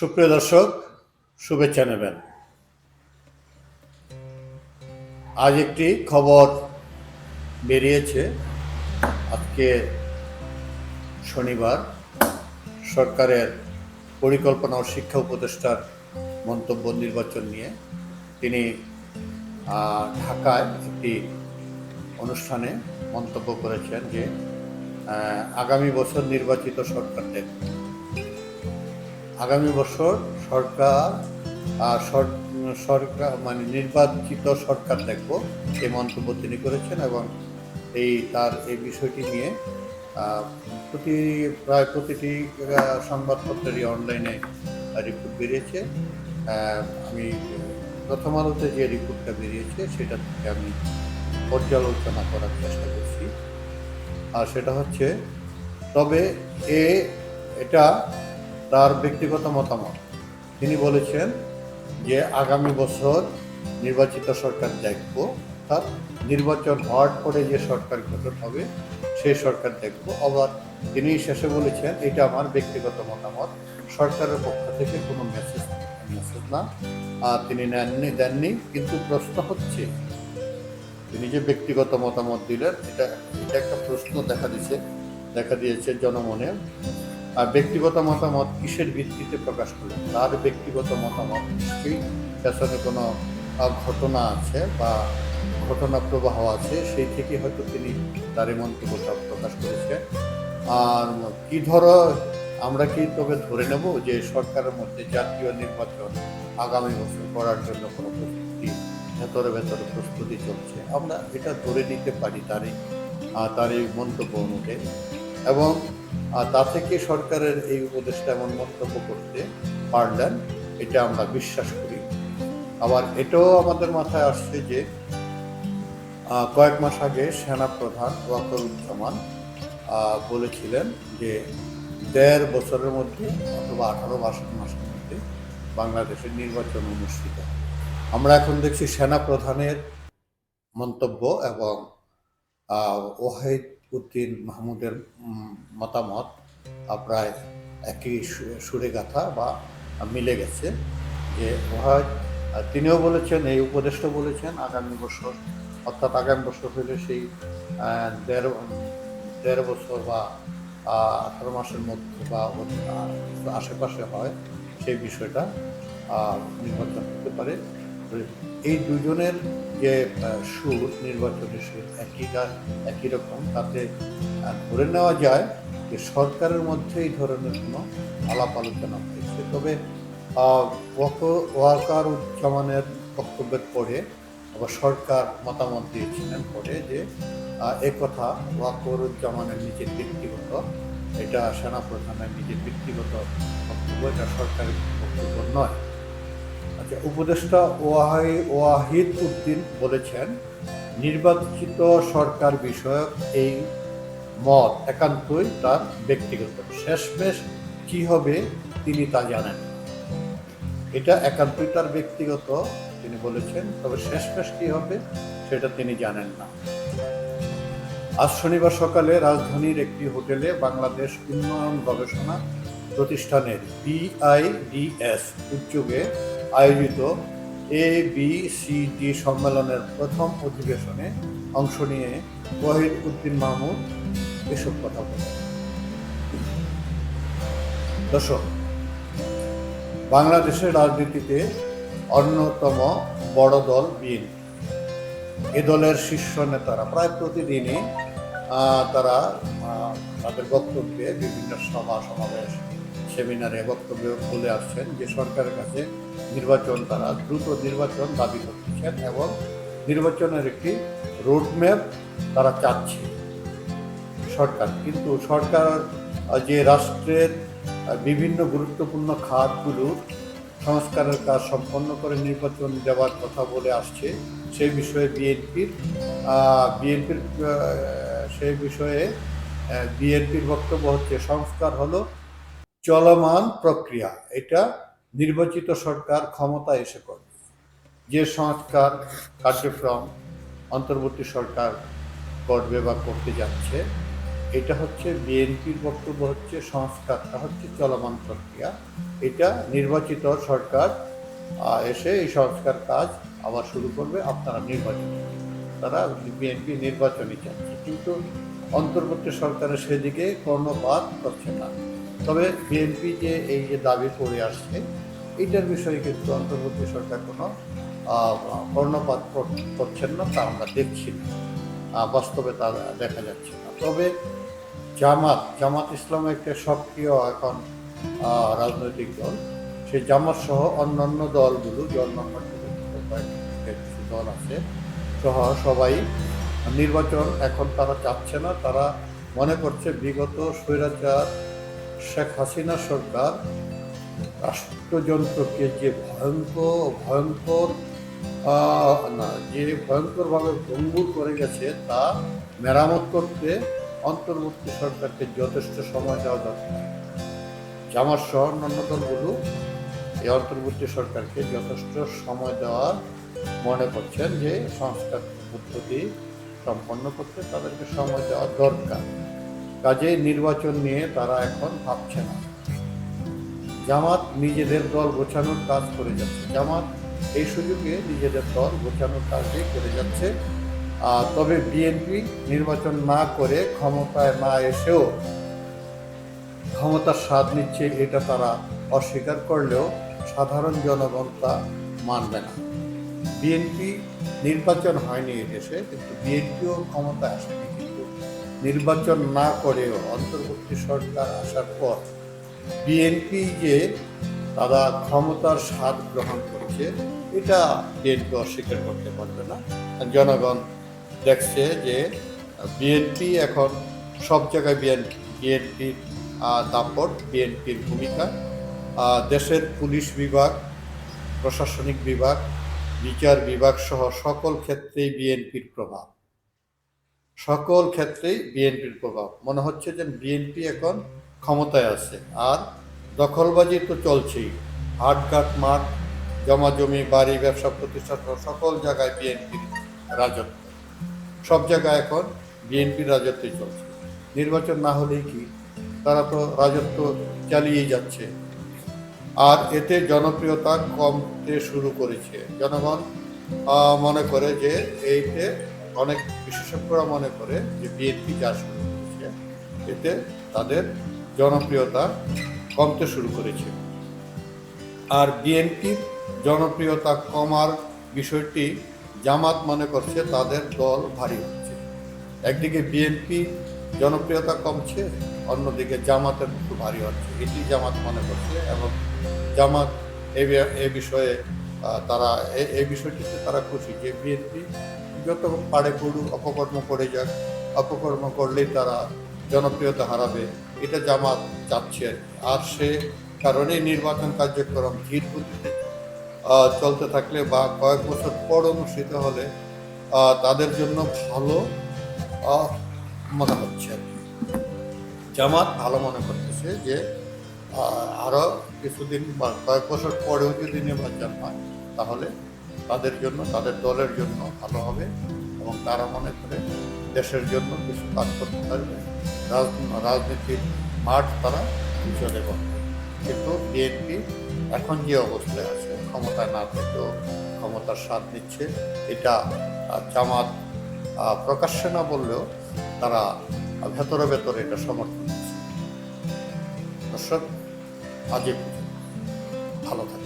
সুপ্রিয় দর্শক, শুভেচ্ছা নেবেন। আজ একটি খবর বেরিয়েছে। আজকে শনিবার সরকারের পরিকল্পনা ও শিক্ষা উপদেষ্টার মন্তব্য নির্বাচন নিয়ে তিনি ঢাকায় একটি অনুষ্ঠানে মন্তব্য করেছেন যে আগামী বছর নির্বাচিত সরকার দেখবে আগামী বছর সরকার সরকার মানে নির্বাচিত সরকার দেখব এই মন্তব্য তিনি করেছেন এবং এই তার এই বিষয়টি নিয়ে প্রতি, প্রায় প্রতিটি সংবাদপত্রেরই অনলাইনে রিপোর্ট বেরিয়েছে। আমি প্রথম আলোতে যে রিপোর্টটা বেরিয়েছে সেটা থেকে আমি পর্যালোচনা করার চেষ্টা করছি। আর সেটা হচ্ছে, তবে এ, এটা তার ব্যক্তিগত মতামত। তিনি বলেছেন যে আগামী বছর নির্বাচিত সরকার দেখব, অর্থাৎ নির্বাচন হওয়ার পরে যে সরকার গঠন হবে, সেই সরকার দেখব। আবার তিনি শেষে বলেছেন, এটা আমার ব্যক্তিগত মতামত, সরকারের পক্ষ থেকে কোনো মেসেজ মেসেজ না। আর তিনি নেননি, দেননি, কিন্তু প্রশ্ন হচ্ছে, তিনি যে ব্যক্তিগত মতামত দিলেন, এটা এটা একটা প্রশ্ন দেখা দিয়েছে দেখা দিয়েছে জনমনে। আর ব্যক্তিগত মতামত কিসের ভিত্তিতে প্রকাশ করলেন? তার ব্যক্তিগত মতামত নিশ্চয়ই পেছনে কোনো ঘটনা আছে বা ঘটনা প্রবাহ আছে সেই থেকে হয়তো তিনি তার এই মন্তব্যটা প্রকাশ করেছে। আর কি ধরো আমরা কি তবে ধরে নেব যে সরকারের মধ্যে জাতীয় নির্বাচন আগামী বছর করার জন্য কোনো প্রস্তুতি ভেতরে ভেতরে প্রস্তুতি চলছে? আমরা এটা ধরে নিতে পারি তারই আহ, তার এই মন্তব্য অনুযায়ী। এবং আহ, তা থেকে সরকারের এই উপদেশটা এমন মন্তব্য করতে পারলেন এটা আমরা বিশ্বাস করি। আবার এটাও আমাদের মাথায় আসছে যে কয়েক মাস আগে সেনা প্রধান ওয়াকরুজ্জামান বলেছিলেন যে দেড় বছরের মধ্যে অথবা আঠারো মাসের মাসের মধ্যে বাংলাদেশের নির্বাচন অনুষ্ঠিত আমরা এখন দেখছি সেনা প্রধানের মন্তব্য এবং ওয়াহিদ উদ্দিন মাহমুদের মতামত প্রায় একই সুরে গাথা বা মিলে গেছে যে তিনিও বলেছেন, এই উপদেষ্টা বলেছেন, আগামী বছর, অর্থাৎ আগামী বছর হলে সেই দেড় দেড় বছর বা আঠারো মাসের মধ্যে বা আশেপাশে হয়, সেই বিষয়টা নির্বাচন হতে পারে। এই দুজনের যে সুর নির্বাচনের সুর একই গা- একই রকম। তাতে ধরে নেওয়া যায় যে সরকারের মধ্যে এই ধরনের কোনো আলাপ আলোচনা হয়েছে। তবে ওয়াকার উজ্জামানের বক্তব্যের পরে আবার সরকার মতামত দিয়েছিলেন পরে যে আহ, এ কথা ওয়াকরুজ্জামানের নিজের ব্যক্তিগত এটা সেনাপ্রধানের নিজের ব্যক্তিগত বক্তব্য এটা সরকারের বক্তব্য নয়। উপদেষ্টা ওয়াহি ওয়াহিদ উদ্দিন বলেছেন, নির্বাচিত সরকার বিষয়ক এই মত একান্তই তার ব্যক্তিগত। শেষমেশ কি হবে তিনি তা জানেন। এটা একান্তই তার ব্যক্তিগত, তিনি বলেছেন, তবে শেষমেশ কি হবে সেটা তিনি জানেন না। আজ শনিবার সকালে রাজধানীর একটি হোটেলে বাংলাদেশ উন্নয়ন গবেষণা প্রতিষ্ঠানের বিআইডিএস উদ্যোগে আয়োজিত এ বি সি ডি সম্মেলনের প্রথম অধিবেশনে অংশ নিয়ে ওয়াহিদ উদ্দিন মাহমুদ এসব কথা বলেন। দর্শক, বাংলাদেশের রাজনীতিতে অন্যতম বড় দল বিএনপি। এ দলের শীর্ষ নেতারা প্রায় প্রতিদিনই তারা তাদের বক্তব্যে বিভিন্ন সভা সমাবেশ সেমিনারে বক্তব্য বলে আসছেন যে সরকারের কাছে নির্বাচন তারা দ্রুত নির্বাচন দাবি করতেছেন এবং নির্বাচনের একটি রোডম্যাপ তারা চাচ্ছে সরকার। কিন্তু সরকার যে রাষ্ট্রের বিভিন্ন গুরুত্বপূর্ণ খাতগুলোর সংস্কারের কাজ সম্পন্ন করে নির্বাচন দেওয়ার কথা বলে আসছে সেই বিষয়ে বিএনপির বিএনপির সেই বিষয়ে বিএনপির বক্তব্য হচ্ছে সংস্কার হলো চলমান প্রক্রিয়া, এটা নির্বাচিত সরকার ক্ষমতা এসে করবে যে সংস্কার কার্যক্রম অন্তর্বর্তী সরকার করবে বা করতে যাচ্ছে, এটা হচ্ছে বিএনপির বক্তব্য হচ্ছে সংস্কারটা হচ্ছে চলমান প্রক্রিয়া। এটা নির্বাচিত সরকার এসে এই সংস্কার কাজ আবার শুরু করবে, আপনারা নির্বাচন তারা বিএনপি নির্বাচনই চাচ্ছে, কিন্তু অন্তর্বর্তী সরকারের সেদিকে কর্ণপাত করছে না। তবে বিএনপি যে এই যে দাবি করে আসছে এইটার বিষয়ে কিন্তু অন্তর্বর্তী সরকার কোনো কর্ণপাত করছেন না, তা আমরা দেখছি না। বাস্তবে তা দেখা যাচ্ছে না। তবে জামাত জামাত ইসলাম একটা সক্রিয় এখন রাজনৈতিক দল। সেই জামাত সহ অন্যান্য দলগুলো, যে অন্যান্য দল আছে, সহ সবাই নির্বাচন এখন তারা চাচ্ছে না। তারা মনে করছে বিগত স্বৈরাচার শেখ হাসিনা সরকার রাষ্ট্রযন্ত্রকে যে ভয়ঙ্কর ভয়ঙ্কর না, যে ভয়ঙ্করভাবে ভঙ্গুর করে গেছে, তা মেরামত করতে অন্তর্বর্তী সরকারকে যথেষ্ট সময় দেওয়া দরকার। জামাত সহ অন্যান্য এই অন্তর্বর্তী সরকারকে যথেষ্ট সময় দেওয়ার মনে করছেন যে সংস্কার পদ্ধতি সম্পন্ন করতে তাদেরকে সময় দেওয়া দরকার। কাজেই নির্বাচন নিয়ে তারা এখন ভাবছে না। জামাত নিজেদের দল গোছানোর কাজ করে যাচ্ছে। জামাত এই সুযোগে নিজেদের দল গোছানোর কাজই করে যাচ্ছে। তবে বিএনপি নির্বাচন না করে ক্ষমতায় না এসেও ক্ষমতার স্বাদ নিচ্ছে এটা তারা অস্বীকার করলেও সাধারণ জনগণ তা মানবে না। বিএনপি নির্বাচন হয়নি এদেশে, কিন্তু বিএনপিও ক্ষমতায় আসেনি। নির্বাচন না করেও অন্তর্বর্তী সরকার আসার পর বিএনপি যে তারা ক্ষমতার স্বাদ গ্রহণ করছে, এটা বিএনপি অস্বীকার করতে পারবে না। জনগণ দেখছে যে বিএনপি এখন সব জায়গায় বিএনপি বিএনপির দাপট, বিএনপির ভূমিকা। দেশের পুলিশ বিভাগ, প্রশাসনিক বিভাগ, বিচার বিভাগ সহ সকল ক্ষেত্রেই বিএনপির প্রভাব। সকল ক্ষেত্রেই বিএনপির প্রভাব। মনে হচ্ছে যে বিএনপি এখন ক্ষমতায় আছে। আর দখলবাজি তো চলছেই। হাটঘাট, মাঠ, জমা জমি, বাড়ি, ব্যবসা প্রতিষ্ঠান সকল জায়গায় বিএনপির রাজত্ব। সব জায়গায় এখন বিএনপির রাজত্বই চলছে। নির্বাচন না হলেই কি? তারা তো রাজত্ব চালিয়েই যাচ্ছে। আর এতে জনপ্রিয়তা কমতে শুরু করেছে। জনগণ মনে করে যে এইতে অনেক বিশেষজ্ঞরা মনে করে যে বিএনপি যা শুরু করেছে, এতে তাদের জনপ্রিয়তা কমতে শুরু করেছে। আর বিএনপির জনপ্রিয়তা কমার বিষয়টি জামাত মনে করছে তাদের দল ভারী হচ্ছে। একদিকে বিএনপি জনপ্রিয়তা কমছে, অন্যদিকে জামাতের একটু ভারী হচ্ছে। এটি জামাত মনে করছে এবং জামাত এ বিষয়ে তারা এই বিষয়টিতে তারা খুশি যে বিএনপি যত পাড়ে করুক অপকর্ম করে যাক, অপকর্ম করলেই তারা জনপ্রিয়তা হারাবে, এটা জামাত চাচ্ছে আর সে কারণে নির্বাচন কার্যক্রম ধীর গতিতে চলতে থাকলে বা কয়েক বছর পর অনুষ্ঠিত হলে তাদের জন্য ভালো মনে হচ্ছে। জামাত ভালো মনে করতেছে যে আরও কিছুদিন বা কয়েক বছর পরেও যদি নির্বাচন হয়, তাহলে তাদের জন্য, তাদের দলের জন্য ভালো হবে এবং তারা মনে করে দেশের জন্য কিছু কাজ করতে পারবে। রাজনীতির মাঠ তারা চলে করবে কিন্তু বিএনপি এখন যে অবস্থায় আছে, ক্ষমতায় না থেকেও ক্ষমতার স্বাদ নিচ্ছে, এটা জামাত প্রকাশ্যে না বললেও তারা ভেতরে ভেতরে এটা সমর্থন করছে। দর্শক পর্যন্ত। ভালো থাকে